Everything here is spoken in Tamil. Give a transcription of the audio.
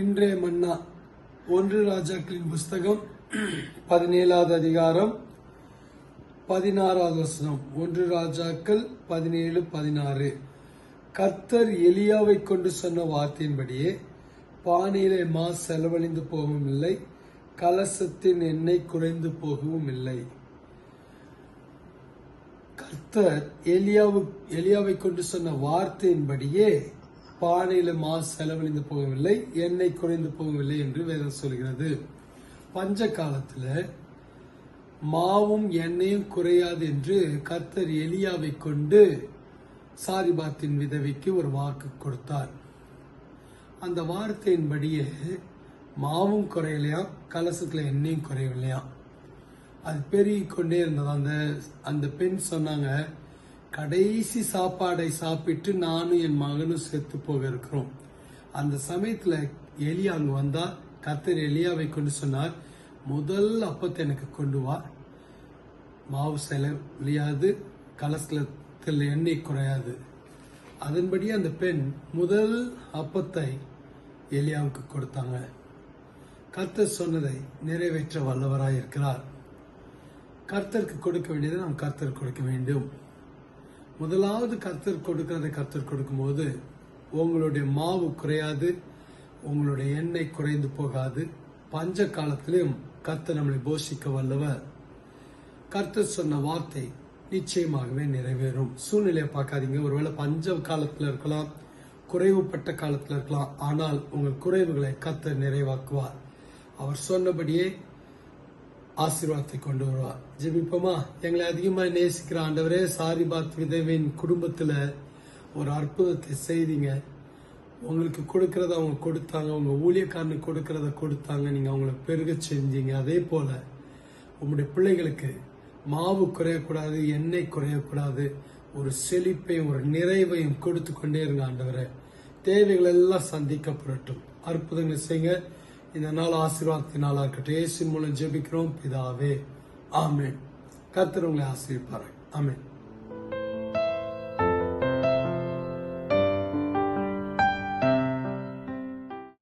இன்றைய மன்னா. ஒன்று ராஜாக்களின் புஸ்தகம் பதினேழாவது அதிகாரம் பதினாறாவது வசனம். ஒன்று ராஜாக்கள் பதினேழு பதினாறு. கர்த்தர் எலியாவை கொண்டு சொன்ன வார்த்தையின்படியே பானையிலே மா செலவழிந்து போகவும் இல்லை கலசத்தின் எண்ணெய் குறைந்து போகவும் இல்லை. கர்த்தர் எலியாவு எலியாவை கொண்டு சொன்ன வார்த்தையின்படியே பானையில மா செலவழிந்து போகவில்லை எண்ணெய் குறைந்து போகவில்லை என்று வேதம் சொல்கிறது. பஞ்ச காலத்துல மாவும் எண்ணெயும் குறையாது என்று கர்த்தர் எலியாவை கொண்டு சாரிபாத்தின் விதவைக்கு ஒரு வாக்கு கொடுத்தார். அந்த வார்த்தையின்படியே மாவும் குறையலையாம் கலசத்துல எண்ணெயும் குறையவில்லையாம் அது பெருகி கொண்டே இருந்தது. அந்த அந்த பெண் சொன்னாங்க கடைசி சாப்பாடை சாப்பிட்டு நானும் என் மகனும் செத்து போக இருக்கிறோம். அந்த சமயத்துல எலியா அங்க வந்தா கர்த்தர் எலியாவை கொண்டு சொன்னார் முதல் அப்பத்தை எனக்கு கொண்டு வா. மாவு செலவியாது கலசலத்தில் எண்ணெய் குறையாது. அதன்படி அந்த பெண் முதல் அப்பத்தை எலியாவுக்கு கொடுத்தாங்க. கர்த்தர் சொன்னதை நிறைவேற்ற வல்லவராயிருக்கிறார். கர்த்தருக்கு கொடுக்க வேண்டியதை நாம் கர்த்தர் கொடுக்க வேண்டும். முதலாவது கர்த்தர் கொடுக்கிறதை கர்த்தர் கொடுக்கும்போது உங்களுடைய மாவு குறையாது உங்களுடைய எண்ணெய் குறைந்து போகாது. பஞ்ச காலத்திலும் கர்த்தர் நம்மளை போஷிக்க வல்லவர். கர்த்தர் சொன்ன வார்த்தை நிச்சயமாகவே நிறைவேறும். சூழ்நிலையை பார்க்காதீங்க. ஒருவேளை பஞ்ச காலத்தில் இருக்கலாம் குறைவுப்பட்ட காலத்தில் இருக்கலாம் ஆனால் உங்கள் குறைவுகளை கர்த்தர் நிறைவாக்குவார். அவர் சொன்னபடியே ஆசீர்வாதத்தை கொண்டு வருவார். ஜெபிப்போமா? எங்களை அதிகமாக நேசிக்கிற ஆண்டவரே சாரிபாத் விதவின் குடும்பத்தில் ஒரு அற்புதத்தை செய்தீங்க. உங்களுக்கு கொடுக்கறத அவங்க கொடுத்தாங்க உங்க ஊழியக்காரனுக்கு கொடுக்கறத கொடுத்தாங்க நீங்க அவங்கள பெருக செஞ்சீங்க. அதே போல உங்களுடைய பிள்ளைகளுக்கு மாவு குறையக்கூடாது எண்ணெய் குறையக்கூடாது ஒரு செழிப்பையும் ஒரு நிறைவையும் கொடுத்து கொண்டே இருங்க ஆண்டவரை. தேவைகள் எல்லாம் சந்திக்கப்படட்டும். அற்புதங்கள் செய்யுங்க. இந்த நாள் ஆசீர்வாதத்தின் நாளாக இருக்கட்டும் இயேசு மூலம் ஜெபிக்கிறோம். பிதாவே ஆமேன். கர்த்தர் உங்களை ஆமேன்.